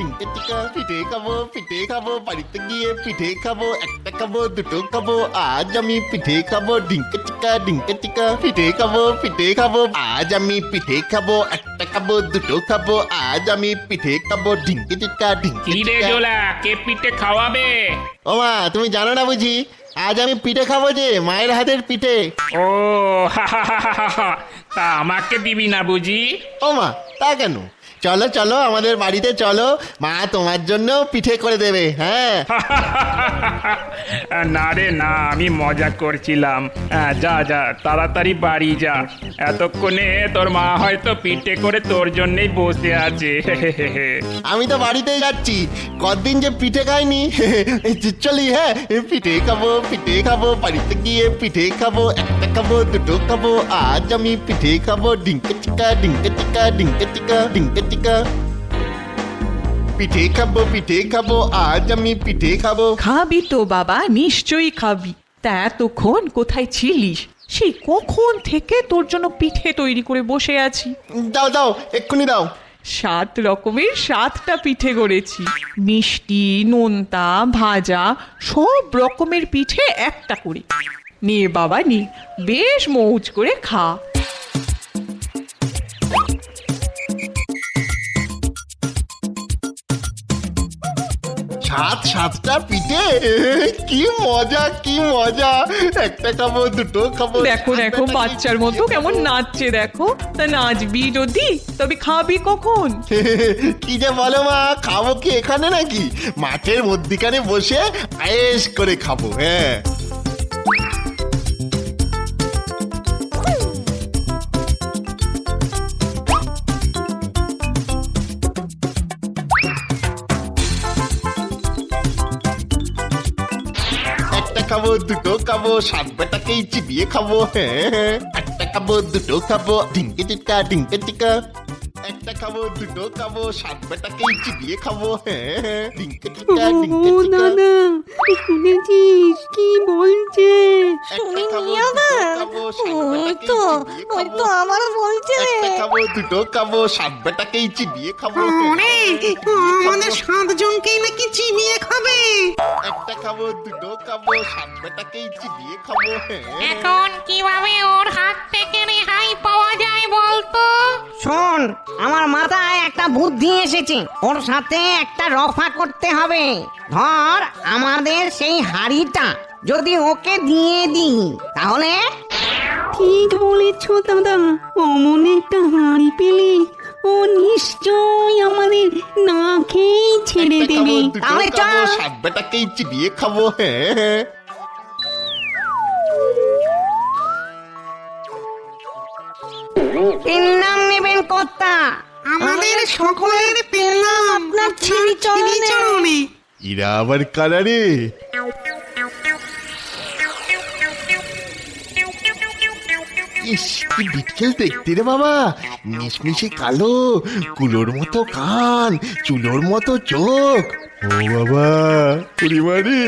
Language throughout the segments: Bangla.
ডিঙ্কে টিকা পিঠে খাব পিঠে খাব বাড়িতে গিয়ে পিঠে খাব একটা খাব দুটো খাব আজ আমি পিঠে খাব ডিঙ্কে টিকা ডিঙ্কে টিকা পিঠে খাব পিঠে খাব আজ আমি পিঠে খাব একটা খাব দুটো খাব আজ আমি পিঠে খাব ডিঙ্কে টিকা ডিঙ্কে কি রে টিকা জোলা কে পিঠে খাওয়াবে ও মা তুমি জানো না বুঝি আজ আমি পিঠে খাব যে মায়ের হাতের পিঠে ও হা হা হা হা হা। তা আমাকে দিবি না বুঝি ও মা তা কেন চলো চলো আমাদের বাড়িতে চলো। মা তোমার জন্য পিঠে করে দেবে হ্যাঁ। না রে না আমি মজা করছিলাম। হ্যাঁ, যা যা তাড়াতাড়ি বাড়ি যা। এতক্ষণে তোর মা হয়তো পিঠে করে তোর জন্যই বসে আছে। আমি তো বাড়িতেই যাচ্ছি। কতদিন যে পিঠে খাইনি? চলি হ্যাঁ পিঠে খাব পিঠে খাব বাড়িতে গিয়ে পিঠে খাব একটা খাব দুটো খাব আজ আমি পিঠে খাব। ডিঙ্কে টিকা ডিঙ্কে টিকা ডিঙ্কে টিকা ডিঙ্কে টিকা পিঠে খাব পিঠে খাব আজ আমি পিঠে খাব। খাবি তো বাবা নিশ্চয়ই খাবি। তা এতক্ষণ কোথায় ছিলিস? সেই কখন থেকে তোর জন্য পিঠে তৈরি করে বসে আছি? দাও দাও এক্ষুনি দাও। সাত রকমের সাতটা পিঠে করেছি মিষ্টি নোনতা ভাজা সব রকমের পিঠে একটা করে। নে বাবা নে। বেশ মৌজ করে খা। সাত সাতটা পিঠে? কি মজা কি মজা। একটা খাব দুটো খাব। দেখো দেখো বাচ্চার মতো কেমন নাচছে দেখো। তা নাচবি যদি তবে খাবি কখন? কি যে বলো মা খাব কি এখানে নাকি? মাঠের মধ্যিখানে বসে আয়েস করে খাব হ্যাঁ। খাব, দুটো খাব, সাত চিবিয়ে খাব হ্যাঁ হ্যাঁ। একটা খাব, দুটো খাব ডিঙ্কে টিকা ডিঙ্কে টিকা খাব দুটো খাব সাত বেটাকেই চিবিয়ে খাব হ্যাঁ হ্যাঁ। ডিঙ্কে টিকা ডিঙ্কে টিকা। দাদা শুনেছিস? কি বলছে? একটা খাব শুনিনি দুটো আবার খাব সাত ওই তো ওই তো আমার বলছে। খাব দুটো খাব সাত বেটাকেই চিবিয়ে খাব। ওরে আমাদের সাতজনকেই নাকি চিবিয়ে খাবে। একটা খাব দুটো খাব সাত বেটাকেই চিবিয়ে খাব হ্যাঁ। এখন কীভাবে ওর হাত থেকে রেহাই পাওয়া যায় বলতো? শোন আমার মাথায় একটা বুদ্ধি এসেছে। ওর সাথে একটা রফা করতে হবে। ধর আমাদের সেই হাড়িটা যদি ওকে দিয়ে দিই তাহলে? ঠিক বলেছ দাদা। অমন একটা হাঁড়ি পেলে ও নিশ্চয় আমাদের না খেয়েই ছেড়ে দেবে। তাহলে চল। বেটাকেই চিবিয়ে খাব হ্যাঁ হ্যাঁ। তিন নাম নেবেন কর্তা। আমাদের সকলের পেলাম আপনার ছিঁড়ি চরণে। ইরা আবার কালারে। ইস কি বিটকেল দেখতে রে বাবা। মিশমিশে কালো কুলোর মতো কান চুলোর মতো চোখ। ও বাবা পরিবারে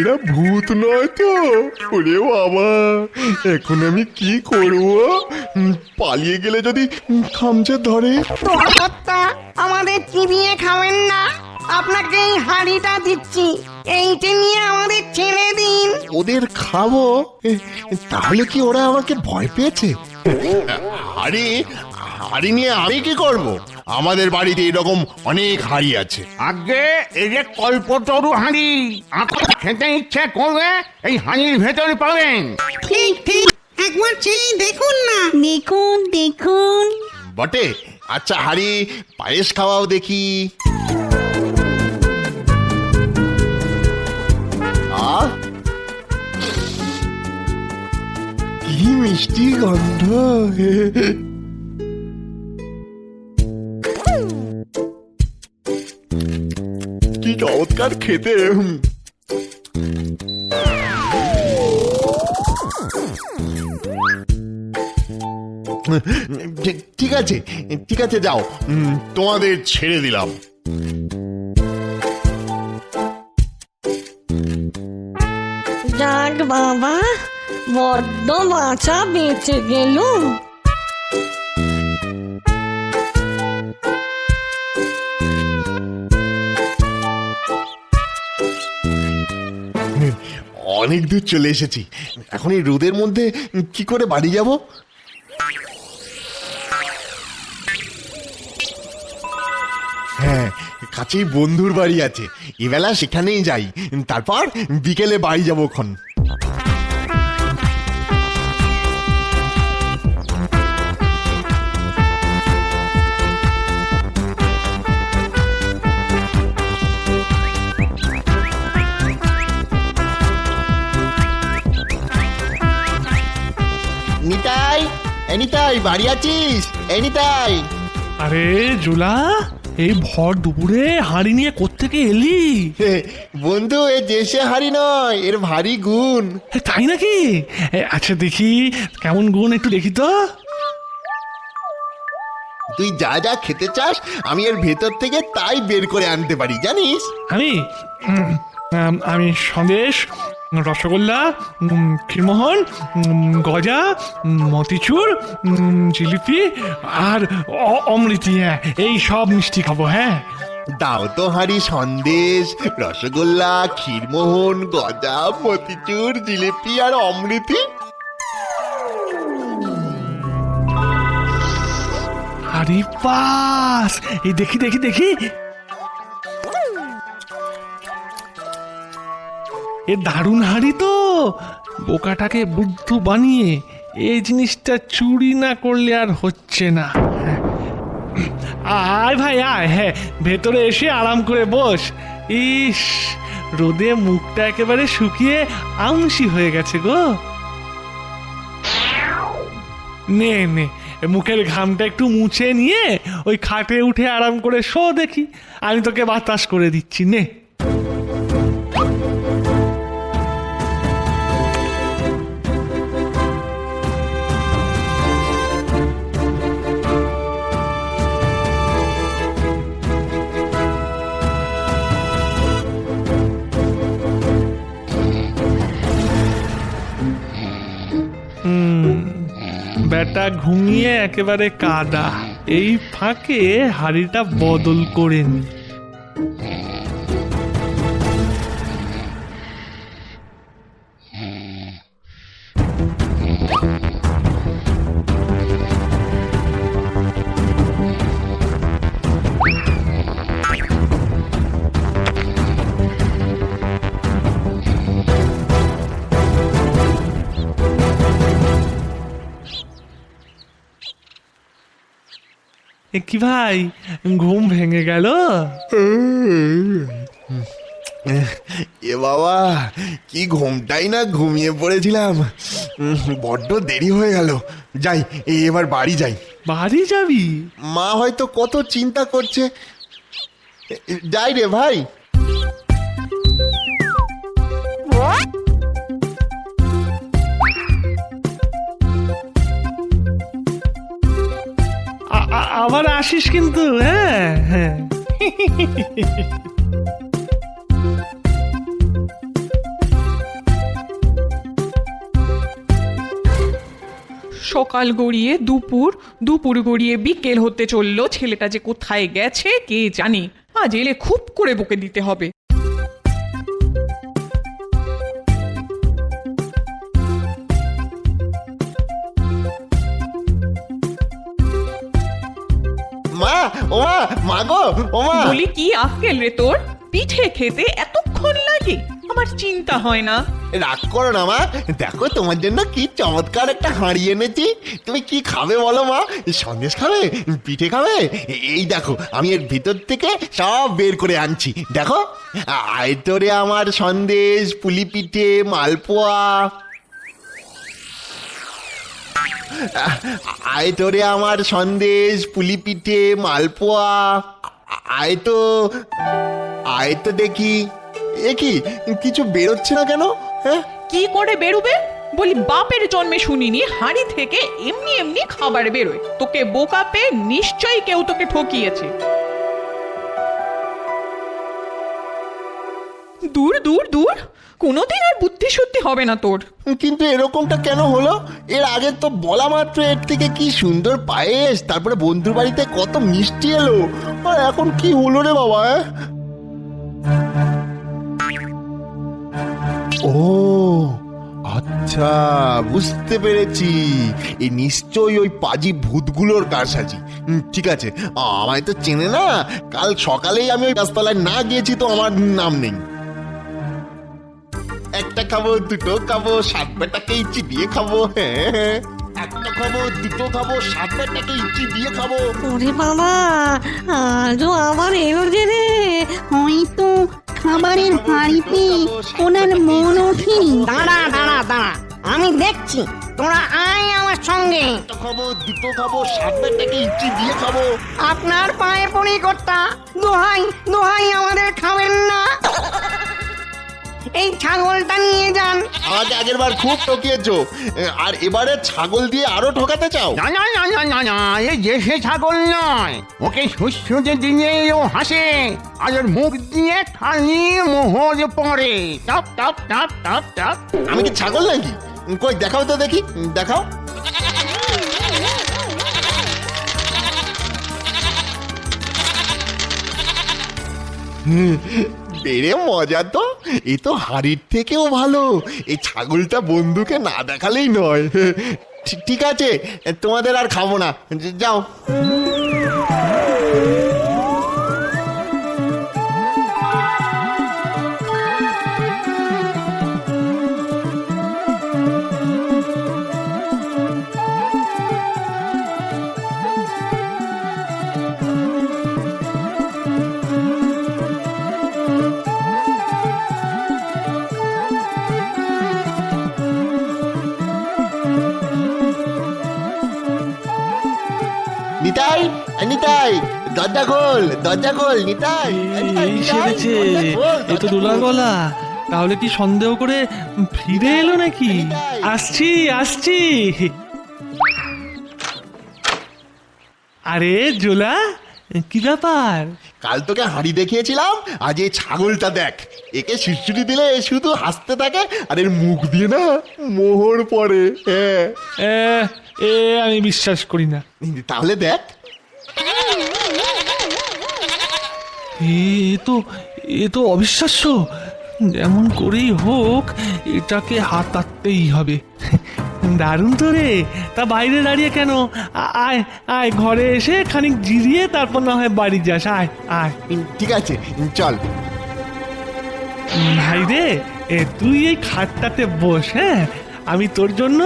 এরা ভূত নয় তো? ওরে বাবা এখন আমি কি করব? পালিয়ে গেলে যদি খামচে ধরে? আমাদের চিবিয়ে খাবেন না। আপনাকে এই হাড়িটা দিচ্ছি। এইটা নিয়ে আমাদের ছেড়ে দিন। ওদের খাব? তাহলে কি ওরা আমাকে ভয় পেয়েছে? হাড়ি হাড়ি নিয়ে আমি কি করব? আমাদের বাড়িতে এরকম অনেক হাড়ি আছে। আগে এই যে কল্পতরু হাঁড়ি আপনার খেতে ইচ্ছে করবে এই হাঁড়ির ভেতরে পাবেন। ঠিক ঠিক। একবার চেয়ে দেখুন না। দেখুন দেখুন। বটে আচ্ছা হাড়ি পায়েস খাওয়াও দেখি। আহ! কি মিষ্টি গন্ধ। চমৎকার খেতে ঠিক- আছে ঠিক আছে যাও। তোমাদের ছেড়ে দিলাম। যাক বাবা বড্ড বাছা বেঁচে গেল অনেক দূর চলে এসেছি। এখন এই রোদের মধ্যে কি করে বাড়ি যাব? হ্যাঁ কাছেই বন্ধুর বাড়ি আছে। এবেলা সেখানেই যাই। তারপর বিকেলে বাড়ি যাব খন বাড়ি আছিস? এনিতাই আরে জোলা এই ভর দুপুরে হাঁড়ি নিয়ে কোত্থেকে এলি? বন্ধু এ দেশে হারি নয় এর ভারী গুণ। তাই নাকি? আচ্ছা দেখি কেমন গুণ একটু দেখি তো। তুই যা যা খেতে চাস আমি এর ভেতর থেকে তাই বের করে আনতে পারি জানিস? আম, আমি সন্দেশ রসগোল্লা ক্ষীরমোহন গজা মতিচুর জিলিপি আর অমৃতি হ্যাঁ এই সব মিষ্টি খাব হ্যাঁ। দাও তো হারি সন্দেশ রসগোল্লা ক্ষীরমোহন গজা মতিচুর জিলিপি আর অমৃতি। আরে পাস এই দেখি দেখি দেখি। এ দারুণ হাড়ি তো। বোকাটাকে বুদ্ধ বানিয়ে এই জিনিসটা চুরি না করলে আর হচ্ছে না। আয় ভাই, আয় হ্যাঁ ভেতরে এসে আরাম করে বস। ইস, রোদে মুখটা একেবারে শুকিয়ে আংশি হয়ে গেছে গো। নে নে, মুখের ঘামটা একটু মুছে নিয়ে ওই খাটে উঠে আরাম করে শো দেখি। আমি তোকে বাতাস করে দিচ্ছি, নে। বেটা ঘুমিয়ে একেবারে কাদা। এই ফাঁকে হাড়িটা বদল করে নি। এ কি ভাই? ঘুম ভেঙে গেল? এ বাবা কি ঘুমটাই না ঘুমিয়ে পড়েছিলাম। বড্ড দেরি হয়ে গেল। যাই এবার বাড়ি যাই। বাড়ি যাবি? মা হয়তো কত চিন্তা করছে। যাই রে ভাই। আবার আসিস কিন্তু হ্যাঁ হ্যাঁ। সকাল গড়িয়ে দুপুর দুপুর গড়িয়ে বিকেল হতে চলল। ছেলেটা যে কোথায় গেছে, কে জানে? আজ এলে খুব করে বকে দিতে হবে। মা ও মা মা গো ও মা বলি কি আক্কেল রে তোর? পিঠে খেতে এতক্ষণ লাগে আমার চিন্তা হয় না। রাগ করো না মা। দেখো তোমার জন্য কি চমৎকার একটা হাঁড়ি এনেছি। তুমি কি খাবে বলো মা? সন্দেশ খাবে? পিঠে খাবে? এই দেখো আমি এর ভিতর থেকে সব বের করে আনছি। দেখো আ- আয় তোরে আমার সন্দেশ পুলি পিঠে মালপোয়া। আয় তোরে আমার সন্দেশ পুলি পিঠে মালপোয়া। আয় তো আয় তো দেখি। এ কি, কিছু বেরোচ্ছে না কেন? হ্যাঁ? কি করে বেরোবে? বলি, বাপের জন্মে শুনিনি, হাড়ি থেকে এমনি এমনি খাবার বেরোয়। তোকে বোকা পেয়ে নিশ্চয়ই কেউ তোকে ঠকিয়েছে। দূর দূর দূর। কোনোদিন আর বুদ্ধি শুদ্ধি হবে না তোর। কিন্তু এরকমটা কেন হলো? এর আগে তো বলা মাত্র এর থেকে কি সুন্দর পায়েস, তারপরে বন্ধুর বাড়িতে কত মিষ্টি এলো। আর এখন কি হলো রে বাবা এ? ও আচ্ছা বুঝতে পেরেছি। এই নিশ্চয়ই ওই পাজি ভূতগুলোর কারসাজি। ঠিক আছে। আমায় তো চেনে না, কাল সকালেই আমি ওই গাছতলায় না গিয়েছি তো আমার নাম নেই। একটা খাব দুটো খাব সাত বেটাকে ইঞ্চি দিয়ে খাব হ্যাঁ। একটা খাব দুটো খাব সাত বেটাকে ইঞ্চি দিয়ে খাব। ওরে বাবা আজও আবার এলো যে রে। হয়তো খাবারের হাড়িতে ওনার মন ওঠেনি। দাঁড়া দাঁড়া দাঁড়া আমি দেখছি তোরা আয় আমার সঙ্গে। খাব দুটো খাব সাত বেটাকে ইঞ্চি দিয়ে খাব। আপনার পায়ে পড়ি কর্তা দোহাই দোহাই আমাদের খাবেন না। এই ছাগলটা নিয়ে যান। আজ আগের বার খুব ঠকিয়েছো। আর এবারে ছাগল দিয়ে আরও ঠকাতে চাও? না না না না না না এ দেশে ছাগল নয়। ওকে শস্যতে ও হাসে আর ওর মুখ দিয়ে খালি মোহর পড়ে। টপ টপ টপ টপ টপ। আমি কি ছাগল নাকি? কই দেখাও তো দেখি দেখাও। হুম, বেড়ে মজা তো। এ তো হাড়ির থেকেও ভালো। এই ছাগলটা বন্ধুকে না দেখালেই নয়। ঠিক- আছে, তোমাদের আর খাব না। যাও। দরজা খোল দরজা খোল নিতাই এ নিতাই, নিতাই, সেরেছে দরজা খোল, এ তো দরজা দোলা খোল। গলা তাহলে কি সন্দেহ করে ফিরে এলো নাকি? আসছি আসছি। আরে জোলা কি ব্যাপার? কাল তোকে হাঁড়ি দেখিয়েছিলাম আজ এই ছাগলটা দেখ। একে শিশুটি দিলে এ শুধু হাসতে থাকে আর এর মুখ দিয়ে না মোহর পড়ে হ্যাঁ। এ, এ আমি বিশ্বাস করি না। তাহলে দেখ এ তো এ তো অবিশ্বাস্য। যেমন করেই হোক এটাকে হাতাতেই হবে। দারুণ তো রে। তা বাইরে দাঁড়িয়ে কেন? আয় আয় ঘরে এসে খানিক জিরিয়ে তারপর না হয় বাড়ি যাস। আয় আয়। ঠিক আছে চল। ভাই রে এ, তুই এই খাটটাতে বস হ্যাঁ? আমি তোর জন্য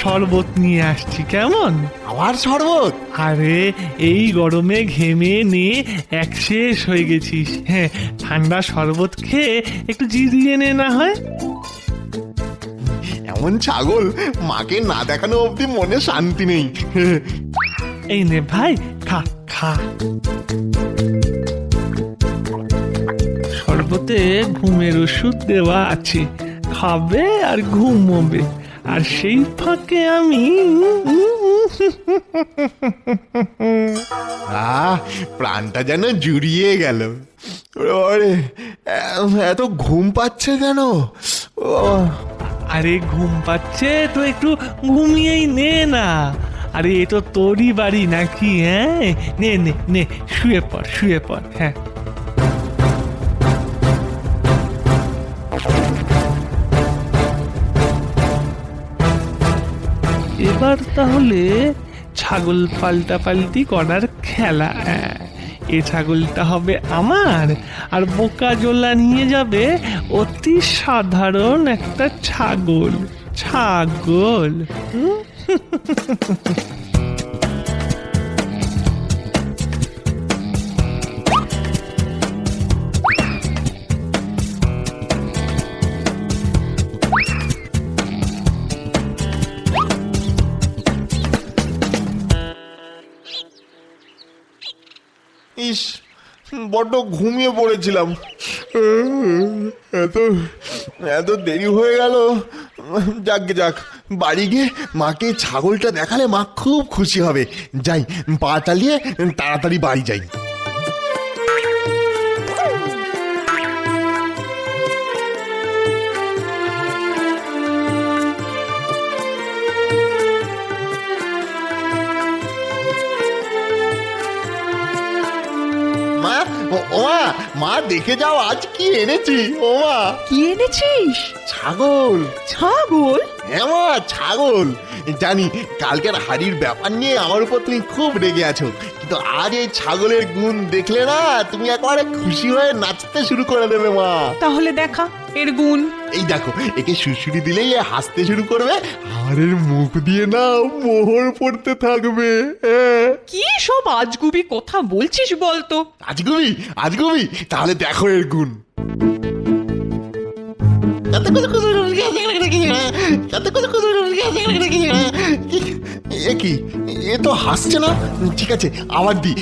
শরবত নিয়ে আসছি কেমন? আবার শরবত? আরে এই গরমে ঘেমে নিয়ে এক শেষ হয়ে গেছিস। হ্যাঁ ঠান্ডা শরবত খেয়ে একটু জিরিয়ে নে না হয়? এমন ছাগল মাকে না দেখানো অবধি মনে শান্তি নেই। এই নে ভাই খা খা। শরবতে ঘুমের ওষুধ দেওয়া আছে। খাবে আর ঘুমোবে। আর সেই ফাঁকে আমি আহ প্রাণটা যেন জুড়িয়ে গেল। ওরে এত ঘুম পাচ্ছে কেন? আরে ঘুম পাচ্ছে তো একটু ঘুমিয়েই নে না। আরে এ তো তোরই বাড়ি নাকি হ্যাঁ? নে নে নে শুয়ে পড় শুয়ে পড় হ্যাঁ। এবার তাহলে ছাগল পাল্টা পাল্টি করার খেলা। এ ছাগলটা হবে আমার। আর বোকা জোলা নিয়ে যাবে অতি সাধারণ একটা ছাগল। ছাগল। ইস বড্ড ঘুমিয়ে পড়েছিলাম। এত এত দেরি হয়ে গেল। যাক যাক, বাড়ি গিয়ে মাকে ছাগলটা দেখালে মা খুব খুশি হবে। যাই, পা চালিয়ে তাড়াতাড়ি বাড়ি যাই। মা দেখে যাও আজ কি এনেছি? ও মা। কি এনেছিস? ছাগল। ছাগল? হ্যাঁ মা ছাগল। জানি কালকের হাড়ির ব্যাপার নিয়ে আমার উপর তুমি খুব রেগে আছো কিন্তু আজ এই ছাগলের গুণ দেখলে না তুমি একবারে খুশি হয়ে নাচতে শুরু করে দেবে মা। তাহলে দেখা। এর গুণ। এই দেখো একে সুশুরি দিলেই এ হাসতে শুরু করবে হাড়ের মুখ দিয়ে না মোহর পড়তে থাকবে। কি সব আজগুবি কথা বলছিস বলতো? আজগুবি আজগুবি? তাহলে দেখো এর গুণ। এ কি? এ তো হাসছে না? ঠিক আছে আবার দি।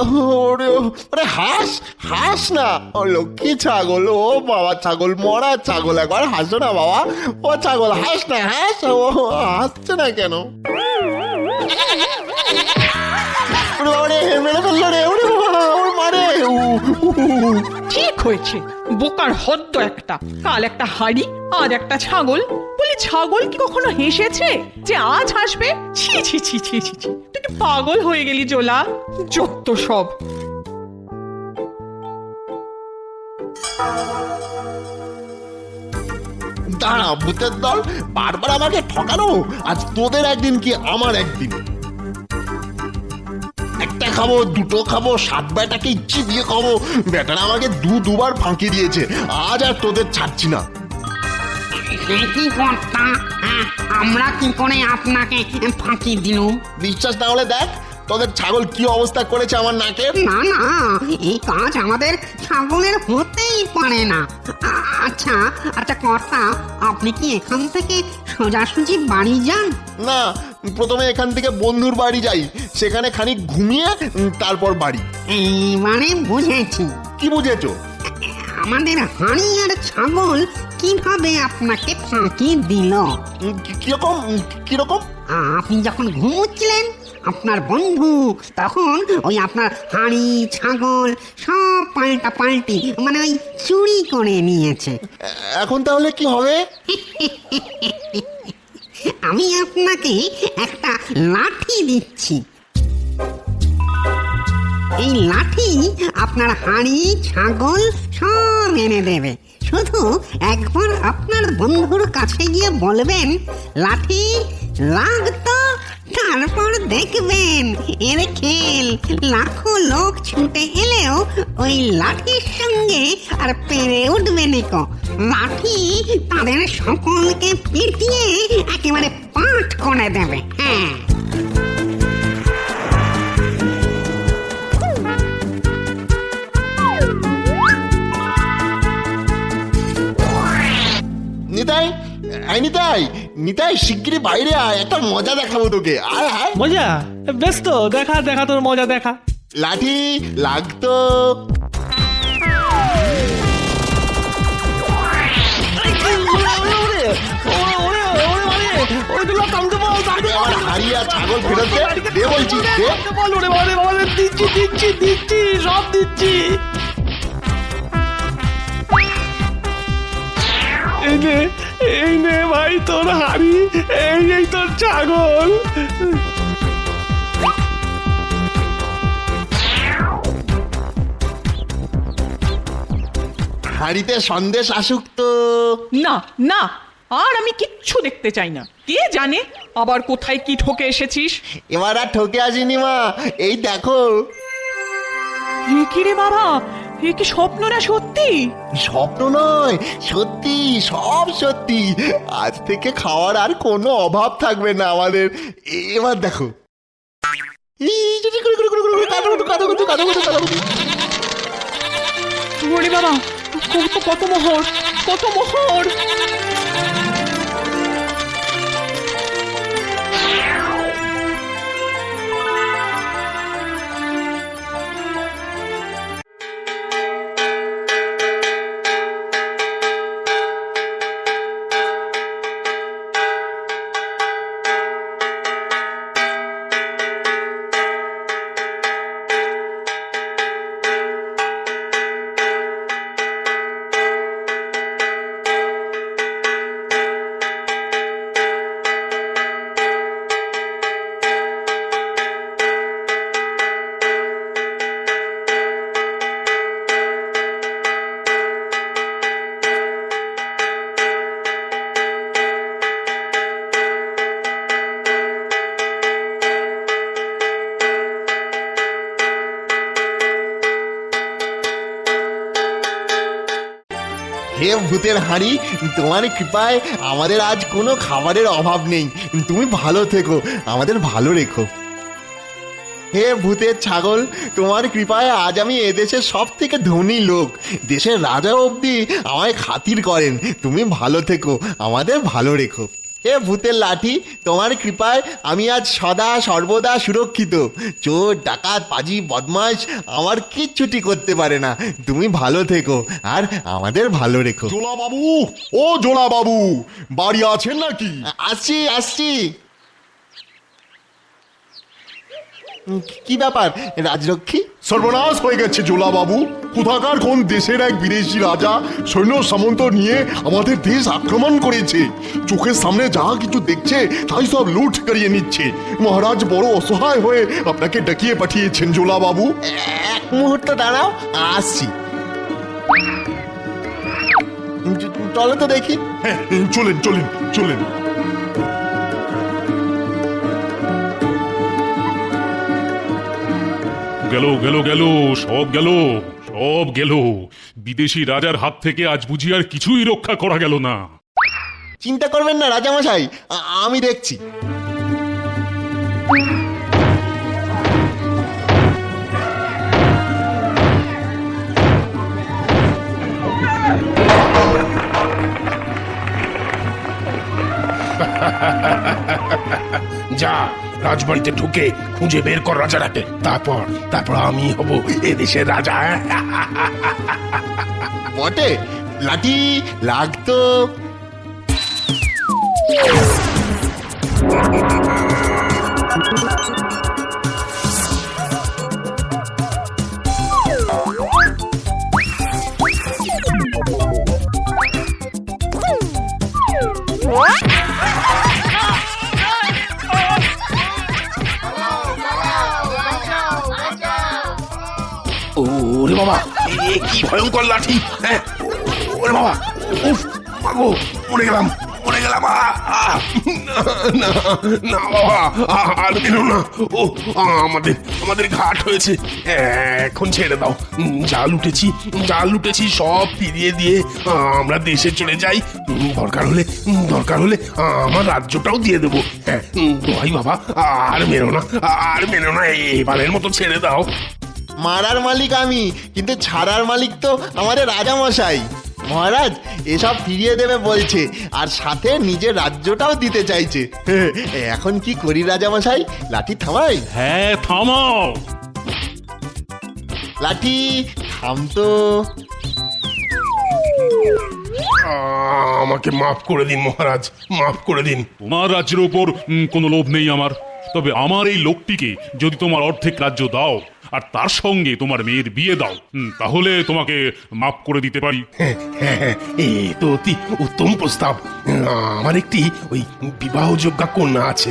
ওরে হাস হাস না। ও লক্ষ্মী ছাগল, ও বাবা ছাগল, মরা ছাগল, একবার হাসো না বাবা। ও ছাগল, হাস না, হাস, ও হাসছে না কেন? ওরে বাবা রে ফেলল রে ওরে উ, উ, উ। ঠিক হয়েছে। বোকার হদ্দ একটা কাল একটা হাড়ি আর একটা ছাগল। বলি ছাগল কি কখনো হেসেছে? যে আজ হাসবে? ছি ছি ছি ছি ছি ছি। তুই কি পাগল হয়ে গেলি জোলা? যত সব। দাঁড়া ভূতের দল বারবার আমাকে ঠকানো? আজ তোদের একদিন কি আমার একদিন? একটা খাব দুটো খাব সাত বেটাকে ইচ্ছে দিয়ে খাব। বেটারা আমাকে দু দুবার ফাঁকি দিয়েছে। আজ আর তোদের ছাড়ছি না। কি কর্তা? হ্যাঁ, আমরা কি করে আপনাকে ফাঁকি দিলুম? বিশ্বাস তাহলে দেখ তোদের ছাগল কি অবস্থা করেছে আমার নাকের? না না এই কাজ আমাদের ছাগলের হতেই পারে না। আচ্ছা আচ্ছা কর্তা আপনি কি এখান থেকে সোজাসুজি বাড়ি যান? না প্রথমে এখান থেকে বন্ধুর বাড়ি যাই সেখানে খানিক ঘুমিয়ে উম, তারপর বাড়ি। এইবারে বুঝেছি। কি বুঝেছ? আমাদের হাঁড়ি আর ছাগল কীভাবে আপনাকে ফাঁকি দিল? উম, কি- কীরকম উম, কীরকম? আপনি যখন ঘুমোচ্ছিলেন আপনার বন্ধু। তখন ওই আপনার হাঁড়ি ছাগল সব পাল্টা পাল্টি মানে ওই চুরি করে নিয়েছে। এখন তাহলে কি হবে? আমি আপনাকে একটা লাঠি দিচ্ছি। এই লাঠি আপনার হাঁড়ি ছাগল সব এনে দেবে। শুধু একবার আপনার বন্ধুর কাছে গিয়ে বলবেন লাঠি লাগতো তারপর দেখবেন এর খেল লাখো লোক ছুটে এলেও ওই লাঠির সঙ্গে আর পেরে উঠবে নিকো লাঠি তাদের সকলকে পিটিয়ে একেবারে পাঠ করে দেবে হ্যাঁ। নিতাই নিতাই নিতাই শিগগিরই বাইরে আয় একটা মজা দেখাবো তোকে। আয় আয়। মজা? বেশ তো দেখা দেখা তোর মজা দেখা। লাঠি লাগতো। আর ছাগল ফেরত দে। দে বলছি দিচ্ছি দিচ্ছি দিচ্ছি সব দিচ্ছি। এই এই নে ভাই তোর হাড়ি এই এই তোর ছাগল। হাড়িতে সন্দেশ আসুক তো। না না আর আমি কিচ্ছু দেখতে চাই না। কে জানে আবার কোথায় কি ঠকে এসেছিস? এবার আর ঠকে আসিনি মা এই দেখো। কি রে বাবা? এ কি স্বপ্ন না সত্যি? স্বপ্ন নয় সত্যি সব সত্যি। আজ থেকে খাওয়ার আর কোনো অভাব থাকবে না আমাদের। এবার দেখো। ওরে বাবা কত কত মোহর কত মোহর। হে ভূতের হাঁড়ি, তোমার কৃপায় আমাদের আজ কোনো খাবারের অভাব নেই। তুমি ভালো থেকো, আমাদের ভালো রেখো। হে ভূতের ছাগল, তোমার কৃপায় আজ আমি এদেশের সব থেকে ধনী লোক। দেশের রাজা অবধি আমায় খাতির করেন। তুমি ভালো থেকো, আমাদের ভালো রেখো। হে ভূতের লাঠি তোমার কৃপায় আমি আজ সদা সর্বদা সুরক্ষিত। চোর ডাকাত পাজি বদমাস আমার কিচ্ছুটি করতে পারে না। তুমি ভালো থেকো আর আমাদের ভালো রেখো। জোলা বাবু ও জোলা বাবু বাড়ি আছেন নাকি? আসছি আসছি উম, কি ব্যাপার? রাজরক্ষী সর্বনাশ হয়ে গেছে জোলা বাবু কোথাকার কোন দেশের এক বিদেশি রাজা সৈন্য সামন্ত নিয়ে আমাদের দেশ আক্রমণ করেছে? চোখের সামনে যা কিছু দেখছে তাই সব লুট করিয়ে নিচ্ছে। মহারাজ বড় অসহায় হয়ে আপনাকে ডাকিয়ে পাঠিয়েছেন জোলা বাবু এক মুহূর্ত দাঁড়াও আসছি। চলো তো দেখি। হ্যাঁ চলেন চলেন চলেন। গেল গেল গেল সব গেল সব গেল। বিদেশি রাজার হাত থেকে আজ বুঝি আর কিছুই রক্ষা করা গেল না। চিন্তা করবেন না রাজামশাই আমি দেখছি। যা, রাজবাড়িতে ঢুকে খুঁজে বের কর রাজাটাকে। তারপর তারপর আমি হব এদেশের রাজা। বটে, লাঠি লাগতো ভয়ঙ্কর লাঠি। হ্যাঁ। বাবা। উফ মাগো গেলাম। গেলাম। না বাবা। আর না? ও আমাদের আমাদের ঘাট হয়েছে। এখন ছেড়ে দাও। যা লুটেছি যা লুটেছি সব ফিরিয়ে দিয়ে আমরা দেশে চলে যাই। দরকার হলে দরকার হলে আমার রাজ্যটাও দিয়ে দেবো। হ্যাঁ দোহাই বাবা। আর মেরো না আর মেরো না। এবারের মতো ছেড়ে দাও। মারার মালিক আমি কিন্তু ছাড়ার মালিক তো আমাদের রাজামশাই। মহারাজ এসব ফিরিয়ে দেবে বলছে আর সাথে নিজের রাজ্যটাও দিতে চাইছে। এখন কি করি রাজামশাই? লাঠি থামাই? হ্যাঁ থামাও। লাঠি থাম তো। আ, আমাকে মাফ করে দিন মহারাজ মাফ করে দিন। তোমার রাজ্যের ওপর উম, কোনো লোভ নেই আমার। তবে আমার এই লোকটিকে যদি তোমার অর্ধেক রাজ্য দাও আর তার সঙ্গে তোমার মেয়ের বিয়ে দাও হুম, তাহলে তোমাকে মাফ করে দিতে পারি। হ্যাঁ, হ্যাঁ, হ্যাঁ, এ তো অতি উত্তম প্রস্তাব। আমার একটি ওই বিবাহযোগ্যা কন্যা আছে।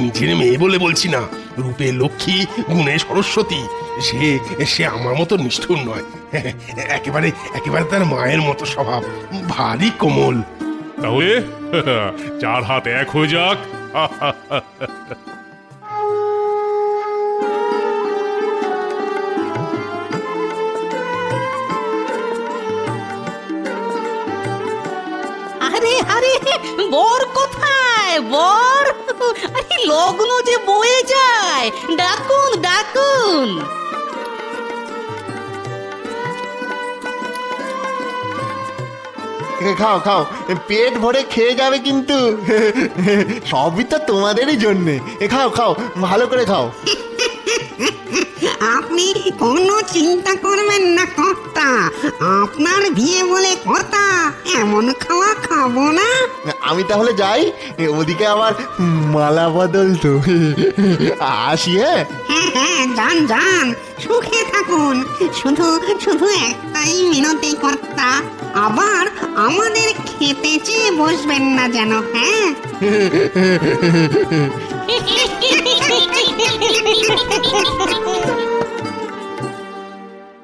নিজের মেয়ে বলে বলছি না রূপে লক্ষ্মী গুণে সরস্বতী। সে সে আমার মতো নিষ্ঠুর নয়। একেবারে একেবারে তার মায়ের মতো স্বভাব। ভারী কোমল। তাহলে চার হাত এক হয়ে যাক। আরে আরে বর কোথায়? বর? আরে লগ্ন যে বয়ে যায়। ডাকুন ডাকুন। খাও খাও। পেট ভরে খেয়ে যাবে কিন্তু। সবই তো তোমাদেরই জন্যে। এ খাও খাও। ভালো করে খাও। আপনি কোনো চিন্তা করবেন না কর্তা। আপনার বিয়ে বলে কথা এমন খাওয়া খাব না। আমি তাহলে যাই। ওদিকে আবার মালা বদল তো। আসি হ্যাঁ? হ্যাঁ হ্যাঁ যান যান। সুখে থাকুন। শুধু শুধু একটাই মিনতি কর্তা। আবার আমাদের খেতে চেয়ে বসবেন না যেন হ্যাঁ?